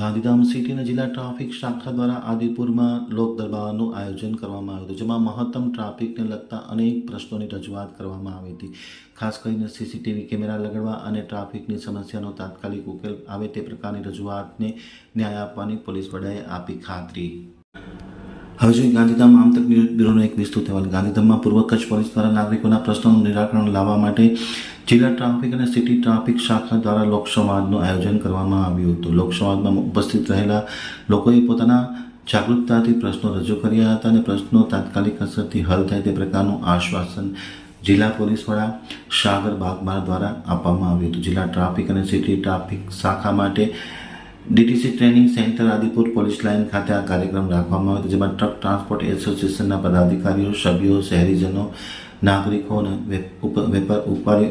ગાંધીધામ સિટીના જિલ્લા ટ્રાફિક શાખા દ્વારા આદિપુરમાં લોક દરબારનું આયોજન કરવામાં આવ્યું હતું, જેમાં મહત્તમ ટ્રાફિકને લગતા અનેક પ્રશ્નોની રજૂઆત કરવામાં આવી હતી. ખાસ કરીને સીસીટીવી કેમેરા લગાડવા અને ટ્રાફિકની સમસ્યાનો તાત્કાલિક ઉકેલ આવે તે પ્રકારની રજૂઆતને ન્યાય આપવાની પોલીસ વડાએ આપી ખાતરી. હવે જોઈએ ગાંધીધામ આમતક બ્યુરોનો એક વિસ્તૃત અહેવાલ. ગાંધીધામમાં પૂર્વ કચ્છ પોલીસ દ્વારા નાગરિકોના પ્રશ્નોનું નિરાકરણ લાવવા માટે જિલ્લા ટ્રાફિક અને સિટી ટ્રાફિક શાખા દ્વારા લોકસંવાદનું આયોજન કરવામાં આવ્યું હતું. લોકસંવાદમાં ઉપસ્થિત રહેલા લોકોએ પોતાના જાગૃતતાથી પ્રશ્નો રજૂ કર્યા હતા અને પ્રશ્નો તાત્કાલિક અસરથી હલ થાય તે પ્રકારનું આશ્વાસન જિલ્લા પોલીસ વડા સાગર બાગમાર દ્વારા આપવામાં આવ્યું હતું. જિલ્લા ટ્રાફિક અને સિટી ટ્રાફિક શાખા માટે DTC training centre Adipur police line ખાતે આ કાર્યક્રમ રાખવામાં આવ્યો હતો, જેમાં ટ્રક ટ્રાન્સપોર્ટ એસોસિએશનના પદાધિકારીઓ, સભ્યો, શહેરીજનો નાગરિકો અને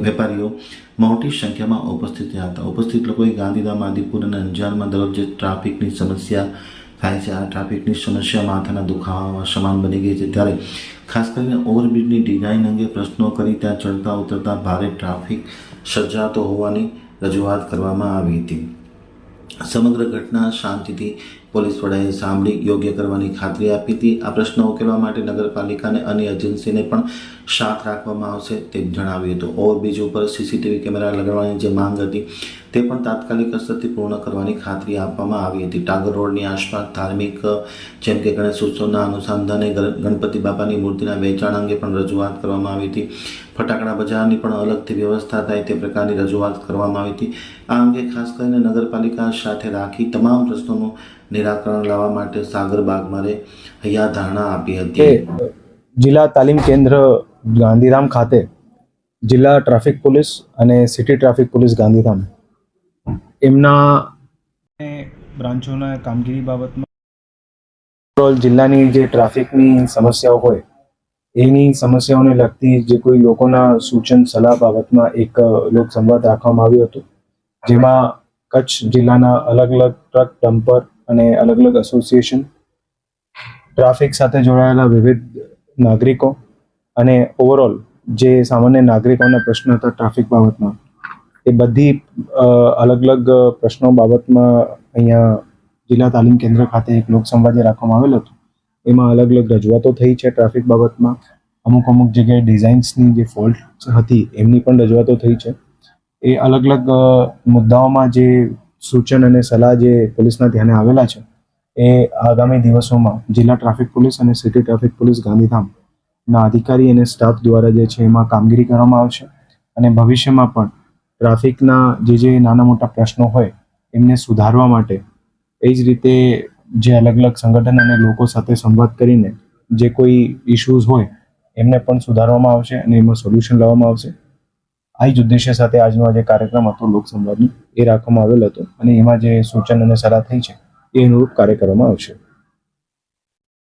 વેપારીઓ મોટી સંખ્યામાં ઉપસ્થિત રહ્યા હતા. ઉપસ્થિત લોકોએ ગાંધીધામ, આદિપુર અને અંજારમાં દરરોજ ટ્રાફિકની સમસ્યા થાય છે, આ ટ્રાફિકની સમસ્યા માથાના દુખાવામાં સમાન બની ગઈ છે. ત્યારે ખાસ કરીને ઓવરબ્રિજની ડિઝાઇન અંગે પ્રશ્નો કરી ત્યાં ચડતા ઉતરતા ભારે ટ્રાફિક સર્જાતો હોવાની રજૂઆત કરવામાં આવી હતી. સમગ્ર ઘટના શાંતિથી પોલીસ વડાએ સાંભળી યોગ્ય કરવાની ખાતરી આપી હતી. આ પ્રશ્ન ઉકેલવા માટે નગરપાલિકાને અન્ય એજન્સીને પણ સાથ રાખવામાં આવશે તેમ જણાવ્યું હતું. ઓવરબ્રિજ ઉપર સીસીટીવી કેમેરા લગાડવાની જે માંગ હતી તે પણ તાત્કાલિક અસરથી પૂર્ણ કરવાની ખાતરી આપવામાં આવી હતી. ટાગર રોડની આસપાસ ધાર્મિક, જેમ કે ગણેશ ઉત્સવના અનુસંધાને ગણ- ગણપતિ બાપાની મૂર્તિના વેચાણ અંગે પણ રજૂઆત કરવામાં આવી હતી. ફટાકડા બજારની પણ અલગથી વ્યવસ્થા થાય તે પ્રકારની રજૂઆત કરવામાં આવી હતી. આ અંગે ખાસ કરીને નગરપાલિકા સાથે રાખી તમામ પ્રશ્નોનું નિરાકરણ લાવવા માટે સાગર બાગમારે હૈયા ધારણા આપી હતી. જિલ્લા તાલીમ કેન્દ્ર ગાંધીધામ ખાતે જિલ્લા ટ્રાફિક પોલીસ અને સિટી ટ્રાફિક પોલીસ ગાંધીધામ એમના બ્રાન્ચોના કામગીરી બાબતમાં જિલ્લાની જે ટ્રાફિકની સમસ્યાઓ હોય એની સમસ્યાઓને લગતી જે કોઈ લોકોના સૂચન સલાહ બાબતમાં એક લોકસંવાદ રાખવામાં આવ્યો હતો જેમાં કચ્છ જિલ્લાના અલગ અલગ ટ્રક ડમ્પર અને અલગ અલગ એસોસિએશન ટ્રાફિક સાથે જોડાયેલા વિવિધ નાગરિકો અને ઓવરઓલ જે સામાન્ય નાગરિકોના પ્રશ્નો હતા ટ્રાફિક બાબતમાં એ બધી અલગ અલગ પ્રશ્નો બાબતમાં અહીંયા જિલ્લા તાલીમ કેન્દ્ર ખાતે એક લોકસંવાદ રાખવામાં આવેલ હતું. એમાં અલગ અલગ રજૂઆતો થઈ છે ટ્રાફિક બાબતમાં. અમુક અમુક જગ્યાએ ડિઝાઇન્સની જે ફોલ્ટ હતી, એમની પણ રજૂઆતો થઈ છે. એ અલગ અલગ મુદ્દાઓમાં જે સૂચન અને સલાહ જે પોલીસના ધ્યાને આવેલા છે, એ આગામી દિવસોમાં જિલ્લા ટ્રાફિક પોલીસ અને સિટી ટ્રાફિક પોલીસ ગાંધીધામના અધિકારી અને સ્ટાફ દ્વારા જે છે એમાં કામગીરી કરવામાં આવશે. અને ભવિષ્યમાં પણ ટ્રાફિકના જે જે નાના મોટા પ્રશ્નો હોય, એમને સુધારવા માટે એ જ રીતે જે અલગ અલગ સંગઠન અને લોકો સાથે સંવાદ કરીને જે કોઈ ઇશ્યુઝ હોય, એમને પણ સુધારવામાં આવશે અને એમાં સોલ્યુશન લાવવામાં આવશે. આ જ ઉદ્દેશ્ય સાથે આજનો આ જે કાર્યક્રમ હતો લોકસંવાદનો એ રાખવામાં આવેલ હતો અને એમાં જે સૂચન અને સલાહ થઈ છે, એ અનુરૂપ કાર્ય કરવામાં આવશે.